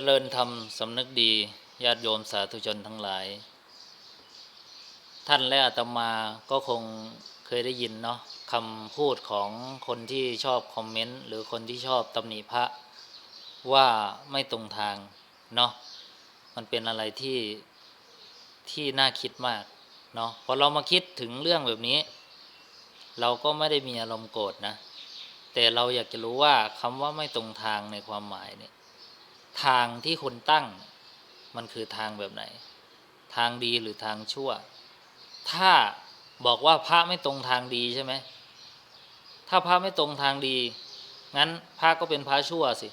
จริญธรรมสำนึกดีญาติโยมสาธุชนทั้งหลาย ท่านและอาตมาก็คงเคยได้ยินเนาะคำพูดของคนที่ชอบคอมเมนต์ หรือคนที่ชอบตำหนิพระว่าไม่ตรงทางเนาะมันเป็นอะไรที่ที่น่าคิดมากเนาะพอเรามาคิดถึงเรื่องแบบนี้ เราก็ไม่ได้มีอารมณ์โกรธนะ แต่เราอยากจะรู้ว่าคำว่าไม่ตรงทางในความหมายเนี่ย ทางที่คนตั้งมันคือทางแบบไหน ทางดีหรือทางชั่ว ถ้าบอกว่าพระไม่ตรงทางดีใช่ไหมถ้าพระไม่ตรงทางดี งั้นพระก็เป็นพระชั่วสิ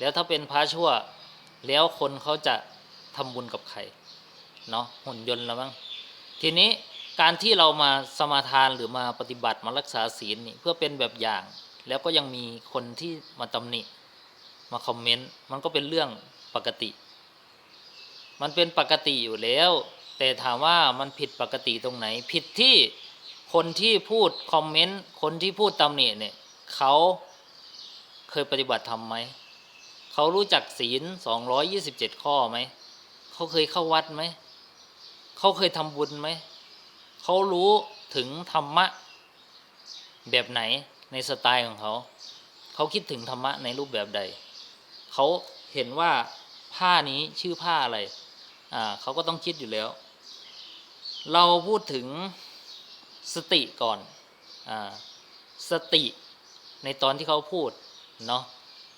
แล้วถ้าเป็นพระชั่ว แล้วคนเขาจะทำบุญกับใครเนาะหุ่นยนต์แล้วมั้งทีนี้การที่เรามาสมาทานหรือมาปฏิบัติมารักษาศีลนี่เพื่อเป็นแบบอย่าง แล้วก็ยังมีคนที่มาตำหนิ มาคอมเมนต์มันก็เป็นเรื่องปกติ มันเป็นปกติอยู่แล้ว แต่ถามว่ามันผิดปกติตรงไหน ผิดที่คนที่พูดคอมเมนต์คนที่พูดตำหนิเนี่ยเขาเคยปฏิบัติทำไหมเขารู้จักศีล 227 ข้อไหม เขาเคยเข้าวัดไหม เขาเคยทำบุญไหม เขารู้ถึงธรรมะ แบบไหนในสไตล์ของเขา เขาคิดถึงธรรมะในรูปแบบใด เขาเห็นว่าผ้านี้ชื่อผ้าอะไร อ่าเขาก็ต้องคิดอยู่แล้ว เราพูดถึงสติก่อน อ่า สติในตอนที่เขาพูด เนาะ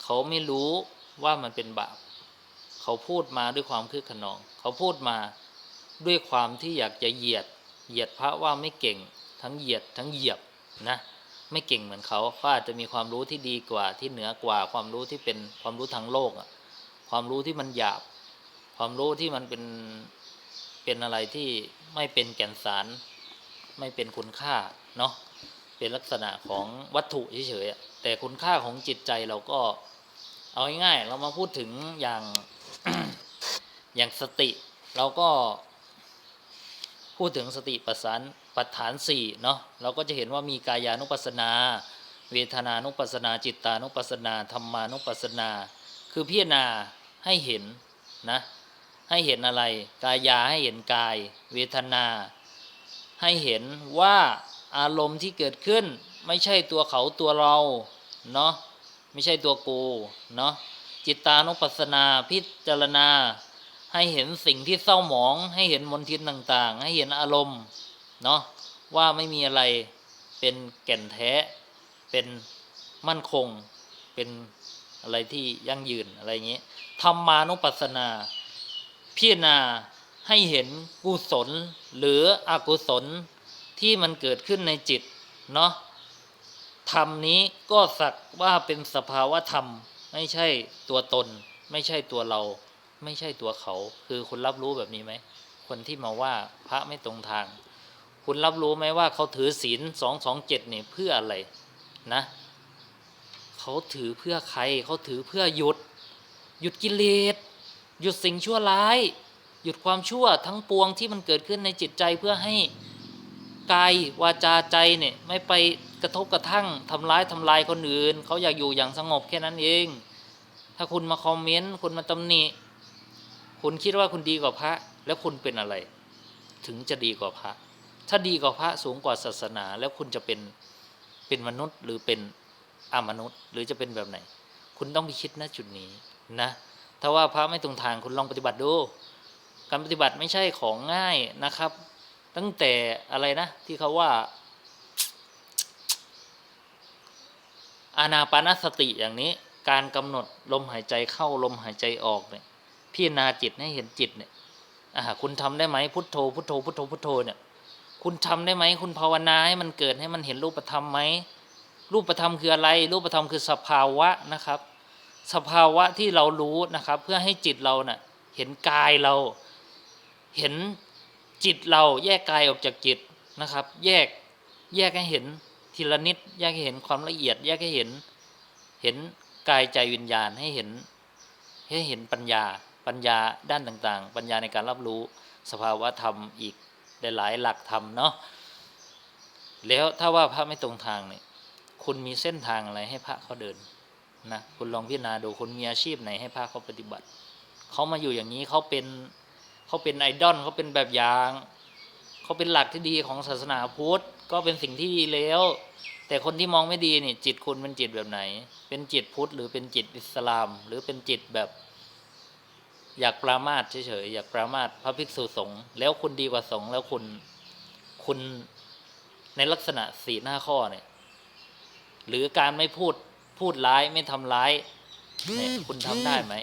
เขาไม่รู้ว่ามันเป็นบาป เขาพูดมาด้วยความคึกขนอง เขาพูดมาด้วยความที่อยากจะเหยียด เหยียดพระว่าไม่เก่ง ทั้งเหยียดทั้งเหยียบนะ ไม่เก่งเหมือนเขาเขาอาจจะมีความรู้ที่ดีกว่าที่เหนือกว่าความรู้ที่เป็นความรู้ทางโลกอะความรู้ที่มันหยาบ ความรู้ที่มันเป็นเป็นอะไรที่ไม่เป็นแก่นสาร ไม่เป็นคุณค่าเนาะเป็นลักษณะของวัตถุเฉยๆแต่คุณค่าของจิตใจเราก็เอาง่ายๆเรามาพูดถึงอย่างอย่างสติ เราก็พูดถึงสติปัฏฐาน ปัฏฐานสี่เนาะเราก็จะเห็นว่ามีกายานุปัสสนา เวทนานุปัสสนา จิตตานุปัสสนาธรรมานุปัสสนา คือพิจารณาให้เห็นนะให้เห็นอะไร กายาให้เห็นกาย เวทนา ให้เห็นว่าอารมณ์ที่เกิดขึ้น ไม่ใช่ตัวเขาตัวเราเนาะไม่ใช่ตัวกูเนาะจิตตานุปัสสนาพิจารณา ให้เห็นสิ่งที่เศร้าหมอง ให้เห็นมนทินต่างๆ ให้เห็นอารมณ์ เนาะว่าไม่มีอะไรเป็นแก่นแท้ เป็นมั่นคง เป็นอะไรที่ยั่งยืนอะไรอย่างนี้ธรรมานุปัสสนา พิจารณาให้เห็นกุศลหรืออกุศลที่มันเกิดขึ้นในจิตเนาะธรรมนี้ก็สักว่าเป็นสภาวะธรรม ไม่ใช่ตัวตน ไม่ใช่ตัวเรา ไม่ใช่ตัวเขา คือคุณรับรู้แบบนี้ไหมคนที่มาว่าพระไม่ตรงทาง คุณรับรู้ไหมว่าเขาถือศีลสองสองเจ็ดเนี่ยเพื่ออะไรนะเขาถือเพื่อใครเขาถือเพื่อหยุด หยุดกิเลสหยุดสิ่งชั่วร้าย หยุดความชั่วทั้งปวงที่มันเกิดขึ้นในจิตใจเพื่อให้กายวาจาใจเนี่ยไม่ไปกระทบกระทั่งทำร้ายทำลายคนอื่นเขาอยากอยู่อย่างสงบแค่นั้นเอง ถ้าคุณมาคอมเมนต์คุณมาตำหนิคุณคิดว่าคุณดีกว่าพระ แล้วคุณเป็นอะไร ถึงจะดีกว่าพระ ถ้าดีกว่าพระสูงกว่าศาสนา แล้วคุณจะเป็นเป็นมนุษย์หรือเป็นอมนุษย์ หรือจะเป็นแบบไหน คุณต้องไปคิดณจุดนี้นะถ้าว่าพระไม่ตรงทางคุณลองปฏิบัติดูการปฏิบัติไม่ใช่ของง่ายนะครับ ตั้งแต่อะไรนะ ที่เขาว่าอานาปานสติอย่างนี้การกำหนดลมหายใจเข้าลมหายใจออกเนี่ยพิจารณาจิตให้เห็นจิตเนี่ยคุณทำได้ไหมพุทโธพุทโธพุทโธพุทโธเนี่ย คุณทำได้ไหมคุณภาวนาให้มันเกิดให้มันเห็นรูปธรรมไหมรูปธรรมคืออะไร รูปธรรมคือสภาวะนะครับ สภาวะที่เรารู้นะครับ เพื่อให้จิตเราเน่ะเห็นกายเรา เห็นจิตเราแยกกายออกจากจิตนะครับ แยกแยกให้เห็นทีละนิดแยกให้เห็นความละเอียด แยกให้เห็น เห็นกายใจวิญญาณให้เห็น ให้เห็นปัญญาปัญญาด้านต่างๆ ปัญญาในการรับรู้สภาวะธรรมอีก หลายหลักธรรมเนาะแล้วถ้าว่าพระไม่ตรงทางเนี่ยคุณมีเส้นทางอะไรให้พระเขาเดินนะคุณลองพิจารณาดูคุณมีอาชีพไหนให้พระเขาปฏิบัติเขามาอยู่อย่างนี้เขาเป็นเขาเป็นไอดอลเขาเป็นแบบอย่างเขาเป็นหลักที่ดีของศาสนาพุทธก็เป็นสิ่งที่ดีแล้ว แต่คนที่มองไม่ดีนี่จิตคุณเป็นจิตแบบไหน เป็นจิตพุทธหรือเป็นจิตอิสลาม หรือเป็นจิตแบบ อยากปรามาสเฉยๆอยากปรามาสพระภิกษุสงฆ์แล้วคุณดีกว่าสงฆ์แล้วคุณคุณในลักษณะสี่หน้าข้อเนี่ยหรือการไม่พูดพูดร้ายไม่ทำร้ายเนี่ยคุณทำได้ไหม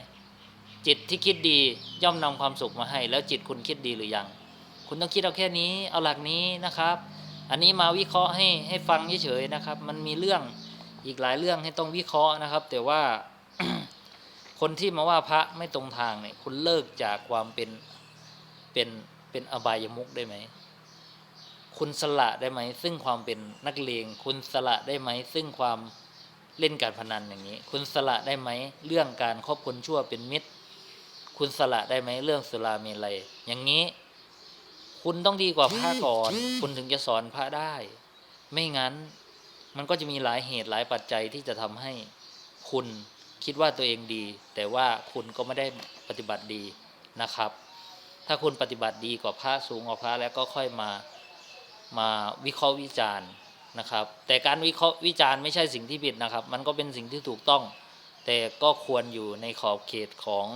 จิตที่คิดดีย่อมนำความสุขมาให้ แล้วจิตคุณคิดดีหรือยัง คุณต้องคิดเอาแค่นี้ เอาหลักนี้นะครับ อันนี้มาวิเคราะห์ให้ให้ฟังเฉยๆนะครับ มันมีเรื่องอีกหลายเรื่องให้ต้องวิเคราะห์นะครับ แต่ว่า คนที่มาว่าพระไม่ตรงทางเนี่ยคุณเลิกจากความเป็นเป็นเป็นอบายมุกได้ไหมคุณสละได้ไหมซึ่งความเป็นนักเลงคุณสละได้ไหมซึ่งความเล่นการพนันอย่างนี้ คุณสละได้ไหมเรื่องการคบคนชั่วเป็นมิตร คุณสละได้ไหมเรื่องสุราเมลัยอย่างนี้ คุณต้องดีกว่าพระก่อน คุณถึงจะสอนพระได้ ไม่งั้น มันก็จะมีหลายเหตุหลายปัจจัยที่จะทำให้คุณ คิดว่าตัวเองดี แต่ว่าคุณก็ไม่ได้ปฏิบัติดีนะครับ ถ้าคุณปฏิบัติดีกว่าพระสูงกว่าพระแล้วก็ค่อยมามาวิเคราะห์วิจารณ์นะครับ แต่การวิเคราะห์วิจารณ์ไม่ใช่สิ่งที่ผิดนะครับ มันก็เป็นสิ่งที่ถูกต้อง แต่ก็ควรอยู่ในขอบเขตของ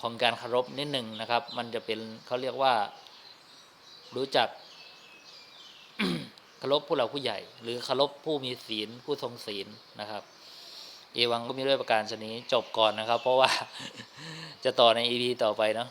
ของการคารพนิดหนึ่งนะครับ มันจะเป็นเขาเรียกว่า รู้จักคารพผู้หลักผู้ใหญ่ หรือคารพผู้มีศีลผู้ทรงศีลนะครับ เอวังก็มีด้วยประการชนี้จบก่อนนะครับ เพราะว่าจะต่อในอีพีต่อไปเนาะ